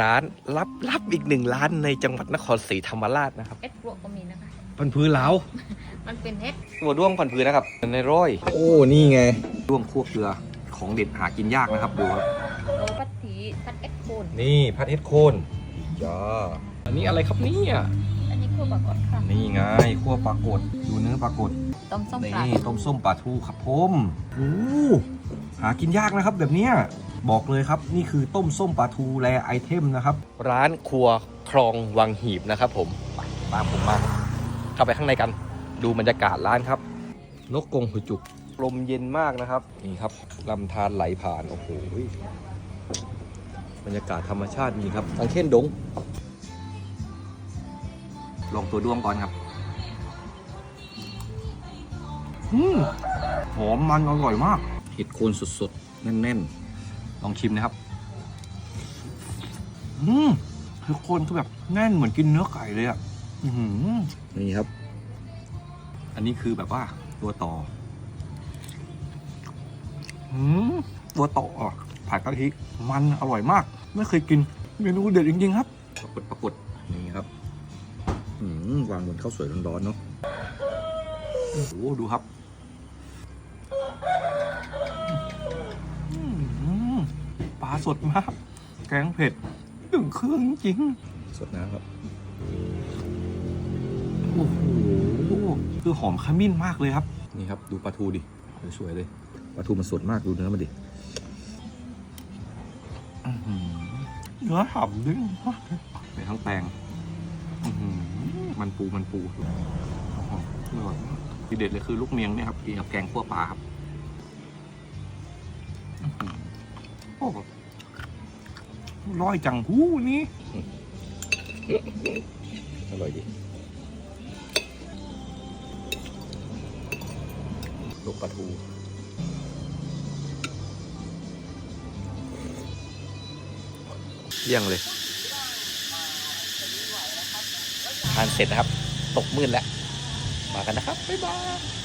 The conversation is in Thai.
ร้านลับๆอีกหนึ่งร้านในจังหวัดนครศรีธรรมราชนะครับเอ็ดกลวกก็มีนะคะ พันพื้นแล้วมันเป็นเฮ็ดตัวด้วงพันพื้นนะครับในร้อยโอ้นี่ไงด้วงคั่วเกลือของเด็ดหากินยากนะครับดูครับโรปัตถีพัดเอ็ดโคนนี่พัดเอ็ดโคนจ้าอันนี้อะไรครับเนี่ยอันนี้คือปลากดค่ะนี่ไงคั่วปลากดดูเนื้อปลากด ต้มส้มปลานี่ต้มส้มปลาทูครับผมโอ้หากินยากนะครับแบบเนี้ยบอกเลยครับ นี่คือต้มส้มปลาทูแลไอเทมนะครับ ร้านครัวคลองวังหีบนะครับ ผมตามผมมาเข้าไปข้างในกัน ดูบรรยากาศร้านครับนกกรงหัวจุกลมเย็นมากนะครับนี่ครับลำธารไหลผ่านโอ้โหบรรยากาศธรรมชาตินี่ครับสังเคนดงลองตัวด้วงก่อนครับ อืมหอมมันอร่อยมาก เห็ดโคนสดๆ แน่นๆ ลองชิมนะครับ อืมเห็ดโคนคือแบบแน่นเหมือนกินเนื้อไก่เลยอะอือหือนี่ครับ อันนี้คือแบบว่าตัวต่อ อืมตัวต่อผัดกะทิมันอร่อยมาก ไม่เคยกิน เมนูเด็ดจริงๆครับปรากฏปรากฏนี่ครับอืมวางบนข้าวสวยร้อนๆเนาะโอ้โหดูครับอืมปลาสดมาก แกงเผ็ดถึงเครื่องจริง สดนะครับโอ้โหคือหอมขมิ้นมากเลยครับ นี่ครับ ดูปลาทูดิสวยๆเลยปลาทูมันสดมากดูเนื้อมันดิอื้อหือเนื้อฉ่ำด้วยมากเลยเป็นทั้งแตงอื้อหือมันปูมันปูโอ้โหอร่อยมากทีเด็ดเลยคือลูกเมียงเนี่ยครับกินกับแกงคั่วปลาครับอื้อหือโอ้โห ร้อยจังหูนี่ อร่อยดีลูกปลาทูเลี่ยงเลย ทานเสร็จนะครับ ตกมืดแล้ว มากันนะครับ บ๊ายบาย